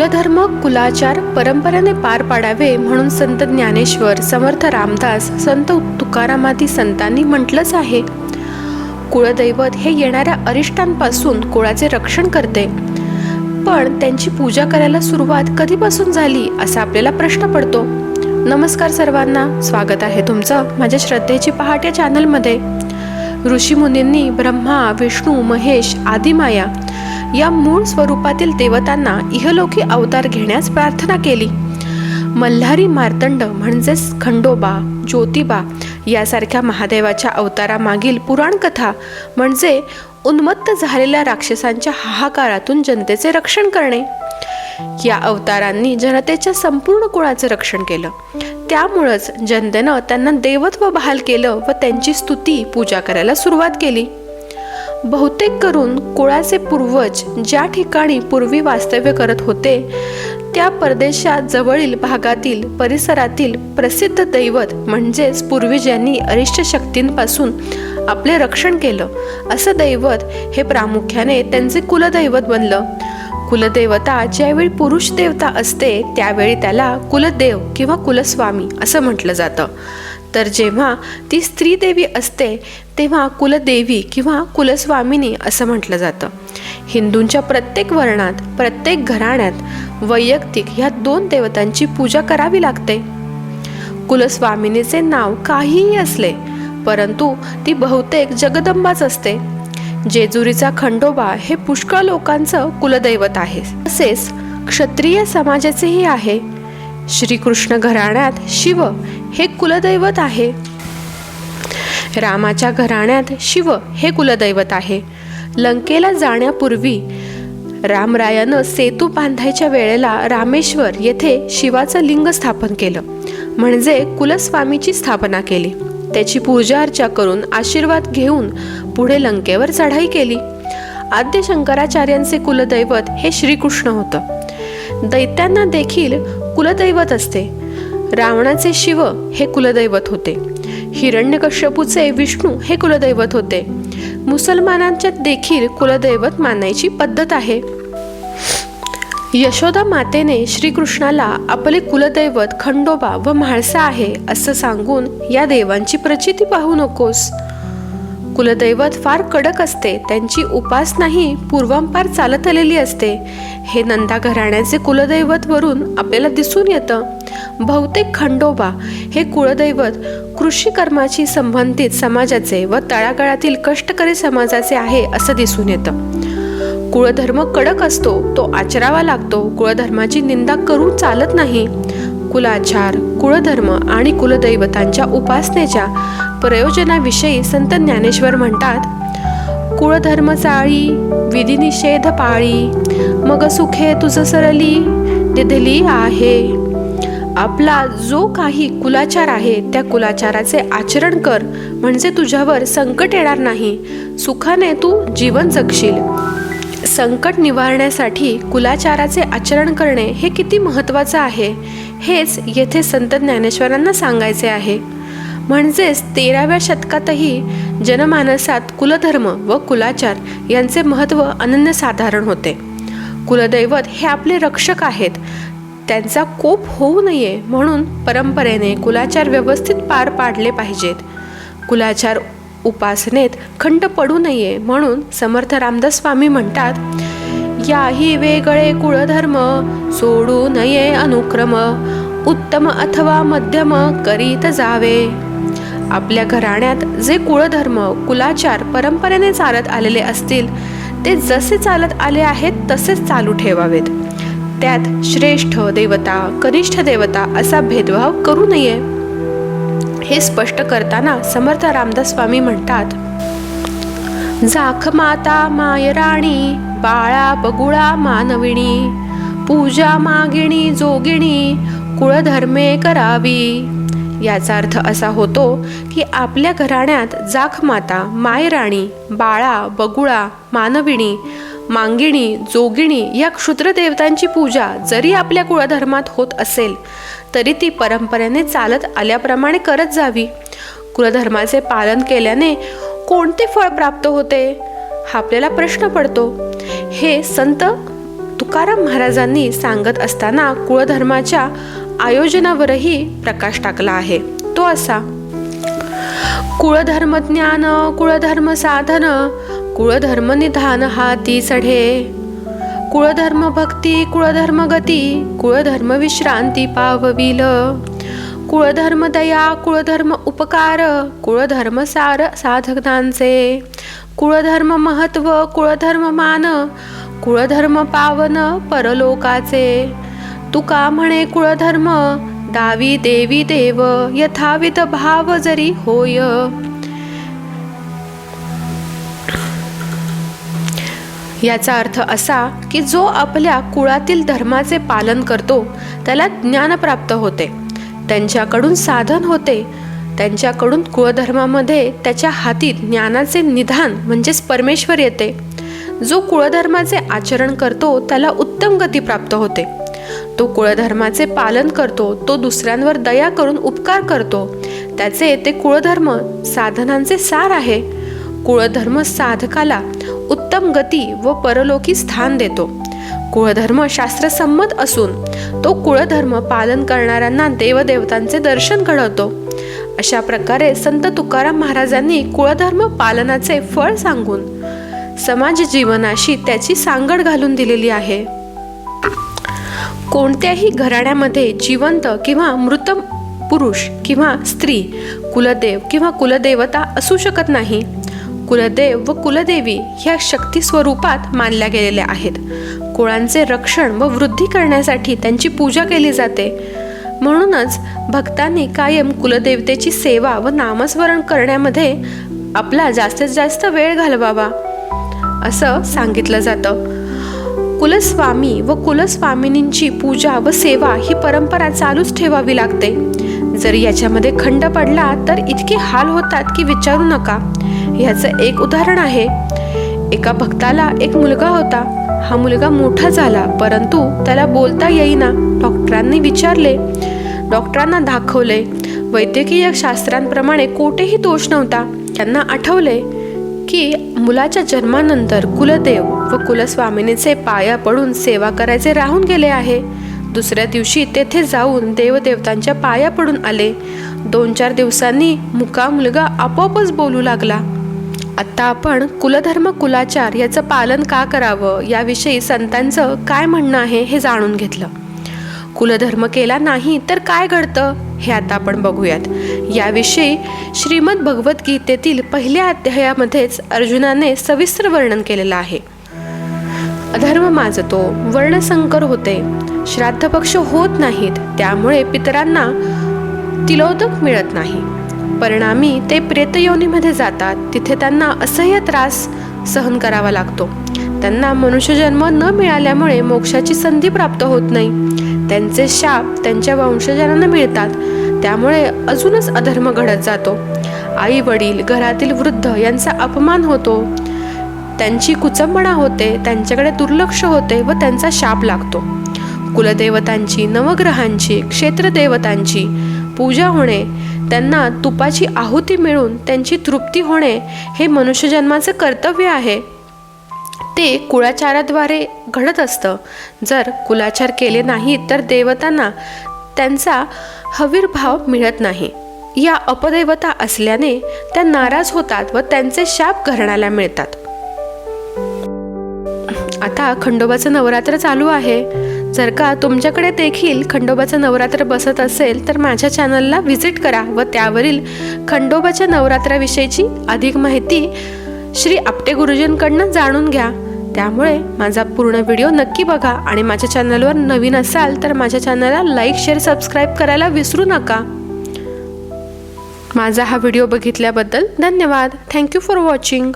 कुलधर्म कुलाचार परंपरेने पार पाडावे म्हणून संत ज्ञानेश्वर समर्थ रामदास संत तुकारामादी संतांनी म्हटलंच आहे. कुळदैवत हे येणाऱ्या अरिष्टांपासून कुळाचे रक्षण करते. पण त्यांची पूजा करायला सुरुवात कधीपासून झाली असा आपल्याला प्रश्न पडतो. नमस्कार सर्वांना स्वागत आहे तुमचं माझ्या श्रद्धेची पहाट या चॅनलमध्ये ऋषीमुनींनी ब्रह्मा विष्णू महेश आदिमाया या मूळ स्वरूपातील देवतांना इहलोकी अवतार घेण्यास प्रार्थना केली. मल्हारी मार्तंड म्हणजेच खंडोबा ज्योतिबा यासारख्या महादेवाच्या अवतारामागील पुराणकथा म्हणजे उन्मत्त झालेल्या राक्षसांच्या हाहाकारातून जनतेचे रक्षण करणे. या अवतारांनी जनतेच्या संपूर्ण कुळाचं रक्षण केलं. त्यामुळंच जनतेनं त्यांना देवत्व बहाल केलं व त्यांची स्तुती पूजा करायला सुरुवात केली. बहुतेक करून कुळाचे पूर्वज ज्या ठिकाणी पूर्वी वास्तव्य करत होते त्या परदेशात जवळील भागातील परिसरातील प्रसिद्ध दैवत म्हणजेच पूर्वीजांनी अरिष्ट शक्तींपासून आपले रक्षण केलं. असं दैवत हे प्रामुख्याने त्यांचे कुलदैवत बनलं. कुलदेवता ज्यावेळी पुरुष देवता असते त्यावेळी त्याला कुलदेव किंवा कुलस्वामी असं म्हटलं जातं. तर जेव्हा ती स्त्री देवी असते तेव्हा कुलदेवी किंवा कुलस्वामिनी असं म्हटलं जातं. हिंदूंच्या प्रत्येक वर्णात प्रत्येक घराण्यात वैयक्तिक ह्या दोन देवतांची पूजा करावी लागते. कुलस्वामिनीचे नाव काहीही असले परंतु ती बहुतेक जगदंबाच असते. जेजुरीचा खंडोबा हे पुष्कळ लोकांचं कुलदैवत आहे. तसेच क्षत्रिय समाजाचेही आहे. श्रीकृष्ण घराण्यात शिव हे कुलदैवत आहे. रामाच्या घराण्यात शिव हे कुलदैवत आहे. लंकेला जाण्यापूर्वी रामरायानं सेतू बांधायच्या वेळेला रामेश्वर येथे शिवाचं लिंग स्थापन केलं. म्हणजे कुलस्वामीची स्थापना केली. त्याची पूजा अर्चा करून आशीर्वाद घेऊन पुढे लंकेवर चढाई केली. आद्य शंकराचार्यांचे कुलदैवत हे श्रीकृष्ण होतं. दैत्यांना देखील कुलदैवत असते. रावणाचे शिव हे कुलदैवत होते. हिरण्यकश्यपूचे विष्णू हे कुलदैवत होते. मुसलमानांच्यात देखील कुलदैवत मानायची पद्धत आहे. यशोदा मातेने श्रीकृष्णाला आपले कुलदैवत खंडोबा व म्हाळसा आहे असं सांगून या देवांची प्रचिती पाहू नकोस. कुलदैवत फार कडक असते त्यांची उपासनाही पूर्वांपार चालत आलेली असते. हे नंदा घराण्याचे कुलदैवत वरून आपल्याला दिसून येतं. बहुतेक खंडोबा हे कुळदैवत कृषी कर्माशी संबंधित समाजाचे व तळागाळातील कष्टकरी समाजाचे आहे असं दिसून येतं. कुळधर्म कडक असतो तो आचरावा लागतो कुळधर्माची निंदा करून चालत नाही. कुलाचार कुळधर्म आणि कुलदैवतांच्या उपासनेच्या प्रयोजनाविषयी संत ज्ञानेश्वर म्हणतात कुळधर्म चाळी विधिनिषेध पाळी मग सुखे तुझ सरली दिधली आहे. आपला जो काही कुलाचार आहे त्या कुलाचाराचे आचरण कर म्हणजे तुझ्यावर संकट येणार नाही. सुखाने तू जीवन जगशील. संकट निवारण्यासाठी कुलाचाराचे आचरण करणे हे किती महत्त्वाचं आहे हेच येथे संत ज्ञानेश्वरांना सांगायचे आहे. म्हणजेच तेराव्या शतकातही जनमानसात कुलधर्म व कुलाचार यांचे महत्त्व अनन्यसाधारण होते. कुलदैवत हे आपले रक्षक आहेत. त्यांचा कोप होऊ नये म्हणून परंपरेने कुलाचार व्यवस्थित पार पाडले पाहिजेत. कुलाचार उपासनेत खंड पडू नये म्हणून समर्थ रामदास स्वामी म्हणतात याही वेगळे कुळधर्म सोडू नये अनुक्रम. उत्तम अथवा मध्यम करीत जावे. आपल्या घराण्यात जे कुळधर्म कुलाचार परंपरेने चालत आलेले असतील ते जसे चालत आले आहेत तसेच चालू ठेवावेत. त्यात श्रेष्ठ देवता कनिष्ठ देवता असा भेदभाव करू नये. हे स्पष्ट करताना समर्थ रामदास स्वामी म्हणतात जाख माता मायराणी बाळा बगुळा मानविणी पूजा मागिणी जोगिणी कुळधर्मे करावी. याचा अर्थ असा होतो की आपल्या घराण्यात जाखमाता मायराणी बाळा बगुळा मानविणी मांगिणी जोगिणी या क्षुद्रदेवतांची पूजा जरी आपल्या कुळधर्मात होत असेल तरी ती परंपरेने चालत आल्याप्रमाणे करत जावी. कुलधर्माचे पालन केल्याने कोणते फळ प्राप्त होते? हा आपल्याला प्रश्न पडतो. हे संत तुकाराम महाराजांनी सांगत असताना कुळधर्माच्या आयोजनावरही प्रकाश टाकला आहे. तो असा. कुळधर्म ज्ञान कुळधर्म साधन कुळधर्म निधान हाती चढे कुळधर्म भक्ती कुळधर्म गती कुळधर्म विश्रांती पावविल. कुळधर्म दया कुळधर्म उपकार कुळधर्म सार साधकांचे कुळधर्म महत्त्व कुळधर्म मान कुळधर्म पावन परलोकाचे. तुका म्हणे कुळधर्म? दावी देवी देव यथाविध भाव जरी होय. याचा अर्थ असा की जो आपल्या कुळातील धर्माचे पालन करतो त्याला ज्ञान प्राप्त होते. त्यांच्याकडून साधन होते. त्यांच्याकडून कुळधर्मामध्ये त्याच्या हाती ज्ञानाचे निधान म्हणजेच परमेश्वर येते. जो कुळधर्माचे आचरण करतो त्याला उत्तम गती प्राप्त होते. तो कुळधर्माचे पालन करतो तो दुसऱ्यांवर दया करून उपकार करतो. त्याचे ते कुळधर्म साधनांचे सार आहे. कुळधर्म साधकाला उत्तम गती व परलोकी स्थान देतो. कुळधर्म शास्त्रसंमत असून तो कुळधर्म पालन करणाऱ्यांना देवदेवतांचे दर्शन घडवतो. अशा प्रकारे संत तुकाराम महाराजांनी कुळधर्म पालनाचे फळ सांगून समाज जीवनाशी त्याची सांगड घालून दिलेली आहे. कोणत्याही घराण्यामध्ये जिवंत किंवा मृत पुरुष किंवा स्त्री कुलदेव किंवा कुलदेवता असू शकत नाही. कुलदेव व कुलदेवी ह्या शक्ती स्वरूपात मानल्या गेलेल्या आहेत. कुळांचे रक्षण व वृद्धी करण्यासाठी त्यांची पूजा केली जाते. म्हणूनच भक्तांनी कायम कुलदेवतेची सेवा व नामस्मरण करण्यामध्ये आपला जास्तीत जास्त वेळ घालवावा असं सांगितलं जातं. कुलस्वामी व कुलस्वामिनींची पूजा व सेवा ही परंपरा चालूच ठेवावी लागते. जर याच्यामध्ये खंड पडला तर इतके हाल होतात की विचारू नका. ह्याचं एक उदाहरण आहे. एका भक्ताला एक मुलगा होता. हा मुलगा मोठा झाला परंतु त्याला बोलता येईना. डॉक्टरांनी विचारले. डॉक्टरांना दाखवले. वैद्यकीय शास्त्रांप्रमाणे कोठेही दोष नव्हता. त्यांना आठवले. की मुलाच्या जन्मानंतर कुलदेव व कुलस्वामिनीचे पाया पडून सेवा करायचे राहून गेले आहे. दुसऱ्या दिवशी तेथे जाऊन देवदेवतांच्या पाया पडून आले. दोन चार दिवसांनी मुका मुलगा आपोआपच बोलू लागला. आत्ता आपण कुलधर्म कुलाचार याचं पालन का करावं? याविषयी संतांचं काय म्हणणं आहे हे जाणून घेतलं. कुलधर्म केला नाही तर काय घडतं? हे आता आपण बघूयात. याविषयी श्रीमद भगवद्गीतेतील पहिल्या अध्यायामध्येच अर्जुनाने सविस्तर वर्णन केलेलं आहे. अधर्म माजतो वर्णसंकर होते. श्राद्ध पक्ष होत नाहीत त्यामुळे पितरांना तिलोदक मिळत नाही. परिणामी ते प्रेतयोनीमध्ये जातात तिथे त्यांना असह्य त्रास सहन करावा लागतो. त्यांना मनुष्यजन्म न मिळाल्यामुळे मोक्षाची संधी प्राप्त होत नाही. त्यांचे शाप त्यांच्या वंशजांना मिळतात. त्यामुळे अजूनच अधर्म घडत जातो. आई वडील घरातील वृद्ध यांचा अपमान होतो. त्यांची कुचंबणा होते त्यांच्याकडे दुर्लक्ष होते व त्यांचा शाप लागतो. कुलदेवतांची नवग्रहांची क्षेत्रदेवतांची पूजा होणे त्यांना तुपाची आहुती मिळून त्यांची तृप्ती होणे हे मनुष्यजन्माचं कर्तव्य आहे. ते कुळाचाराद्वारे घडत असतं. जर कुलाचार केले नाही तर देवतांना त्यांचा हवीरभाव मिळत नाही. या अपदैवता असल्याने त्या नाराज होतात व त्यांचे शाप घरणाला मिळतात. आता खंडोबाचं नवरात्र चालू आहे. जर का तुमच्याकडे देखील खंडोबाचं नवरात्र बसत असेल तर माझ्या चॅनलला व्हिजिट करा व त्यावरील खंडोबाच्या नवरात्राविषयीची अधिक माहिती श्री आपटे गुरुजींकडनं जाणून घ्या. त्यामुळे माझा पूर्ण व्हिडिओ नक्की बघा आणि माझ्या चॅनलवर नवीन असाल तर माझ्या चॅनलला लाईक शेअर सबस्क्राईब करायला विसरू नका. माझा हा व्हिडिओ बघितल्याबद्दल धन्यवाद. Thank you for watching